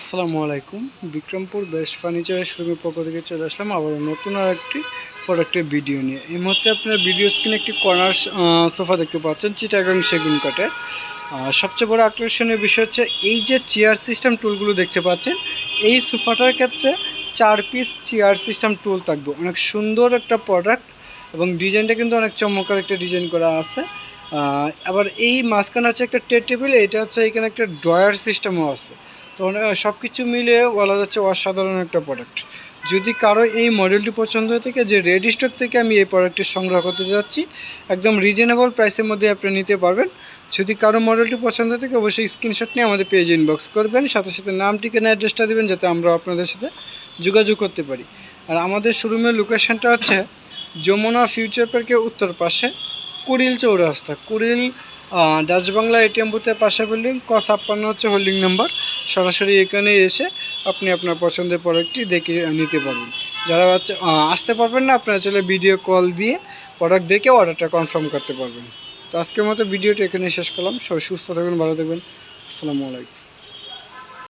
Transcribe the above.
আসসালামু আলাইকুম। বিক্রমপুর বেস্ট ফার্নিচারের শোরুমের পক্ষ থেকে চলে আসলাম আবার নতুন আর একটি প্রোডাক্টের ভিডিও নিয়ে। এই মুহূর্তে আপনার ভিডিও স্ক্রিনে একটি কর্নার সোফা দেখতে পাচ্ছেন, চিটাগাং সেগুন কাঠের। সবচেয়ে বড় আকর্ষণীয় বিষয় হচ্ছে এই যে চেয়ার সিস্টেম টুলগুলো দেখতে পাচ্ছেন, এই সোফাটার ক্ষেত্রে চার পিস চেয়ার সিস্টেম টুল থাকবে। অনেক সুন্দর একটা প্রোডাক্ট এবং ডিজাইনটা কিন্তু অনেক চমৎকার একটা ডিজাইন করা আছে। আবার এই মাঝখানে আছে একটা টে টেবিল, এটা হচ্ছে এখানে একটা ড্রয়ার সিস্টেমও আছে। তো সব কিছু মিলিয়ে বলা যাচ্ছে অসাধারণ একটা প্রোডাক্ট যদি কারও এই মডেলটি পছন্দ হয়ে থাকে যে রেডি স্টক থেকে আমি এই প্রোডাক্টটি সংগ্রহ করতে যাচ্ছি একদম রিজনেবল প্রাইসের মধ্যে আপনি নিতে পারবেন। যদি কারও মডেলটি পছন্দ হয়ে থাকে অবশ্যই স্ক্রিনশট নিয়ে আমাদের পেজে ইনবক্স করবেন সাথে সাথে নাম ঠিকানা অ্যাড্রেসটা দেবেন যাতে আমরা আপনাদের সাথে যোগাযোগ করতে পারি। আর আমাদের শোরুমের লোকেশনটা হচ্ছে যমুনা ফিউচার পার্কের উত্তর পাশে কুড়িল চৌরাস্তা। কুড়িল আহ, ডাচ বাংলা এটিএম বুথের পাশে বিল্ডিং ক ছাপ্পান্ন হচ্ছে হোল্ডিং নাম্বার সরাসরি এখানে এসে আপনি আপনার পছন্দের প্রোডাক্টটি দেখে নিতে পারবেন। যারা আসতে পারবেন না, আপনারা চলে ভিডিও কল দিয়ে প্রোডাক্ট দেখে অর্ডারটা কনফার্ম করতে পারবেন। তো আজকের মতো ভিডিওটি এখানে শেষ করলাম। সবাই সুস্থ থাকবেন, ভালো থাকবেন। আসসালামু আলাইকুম।